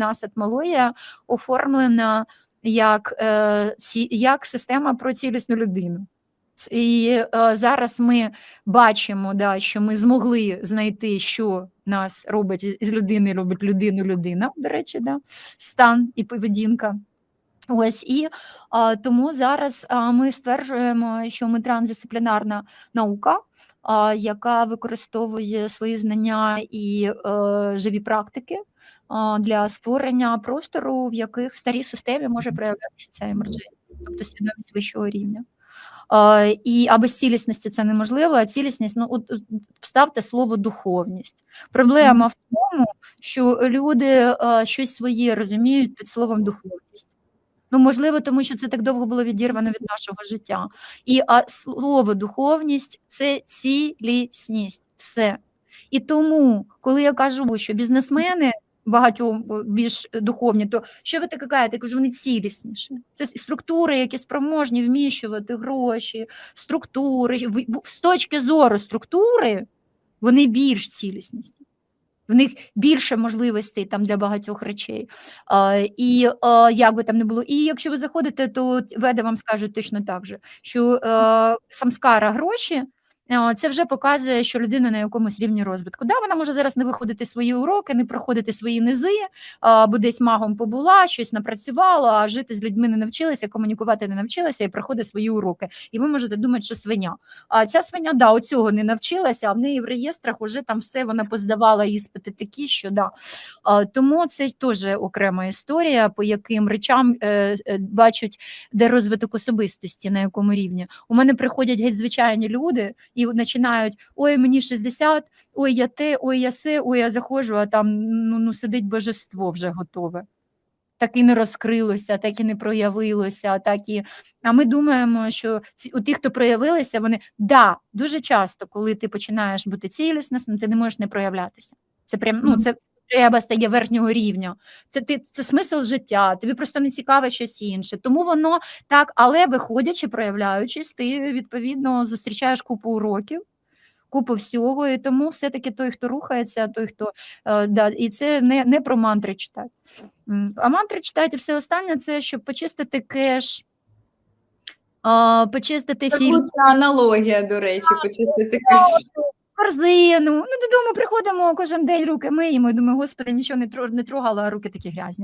нас етмологія оформлена як, е, як система про цілісну людину. І е, зараз ми бачимо, да, що ми змогли знайти, що нас робить із людини, робить людину людина, до речі, да, стан і поведінка. Ось і а, тому зараз а, ми стверджуємо, що ми трансдисциплінарна наука, а, яка використовує свої знання і е, живі практики а, для створення простору, в яких в старій системі може проявлятися ця емерджентність, тобто свідомість вищого рівня. Е, І а без цілісності це неможливо, а цілісність, ну от от ставте слово духовність. Проблема в тому, що люди е, щось своє розуміють під словом духовність. Ну, можливо, тому що це так довго було відірвано від нашого життя. І а слово духовність це цілісність, все. І тому, коли я кажу, що бізнесмени багатьом більш духовні, то що ви таке кажете? Я кажу, вони цілісніші. Це структури, які спроможні вміщувати гроші, структури. З точки зору структури вони більш цілісні. В них більше можливостей там для багатьох речей. І як би там не було. І якщо ви заходите, то веде вам скажуть точно так же, що е, самскара гроші. Е, Це вже показує, що людина на якомусь рівні розвитку. Да, вона може зараз не виходити свої уроки, не проходити свої низи, або десь магом побула, щось напрацювала, а жити з людьми не навчилася, комунікувати не навчилася і проходить свої уроки. І ви можете думати, що свиня. А ця свиня, да, оцього не навчилася, а в неї в реєстрах уже там все вона поздавала іспити такі, що да. Тому це теж окрема історія, по яким речам е, е, бачать, де розвиток особистості, на якому рівні. У мене приходять геть звичайні люди і починають: ой, мені 60, ой, я те, ой, я се, ой, я заходжу, а там ну, ну сидить божество вже готове. Так і не розкрилося, так і не проявилося, так і. А ми думаємо, що ці у тих, хто проявилися, вони да, дуже часто, коли ти починаєш бути цілісним, ти не можеш не проявлятися. Це прям ну це треба стає верхнього рівня. Це ти це смисл життя, тобі просто не цікаве щось інше. Тому воно так, але виходячи, проявляючись, ти відповідно зустрічаєш купу уроків. Купу всього, і тому все-таки той, хто рухається, той, хто е, да, і це не, не про мантри читати. А мантри читати все останнє це щоб почистити кеш, почистити фільм. Ця аналогія, до речі, почистити кеш. Корзину. Ну, додому приходимо кожен день, руки миємо. І думаю, господи, нічого не тро- не трогала, а руки такі грязні.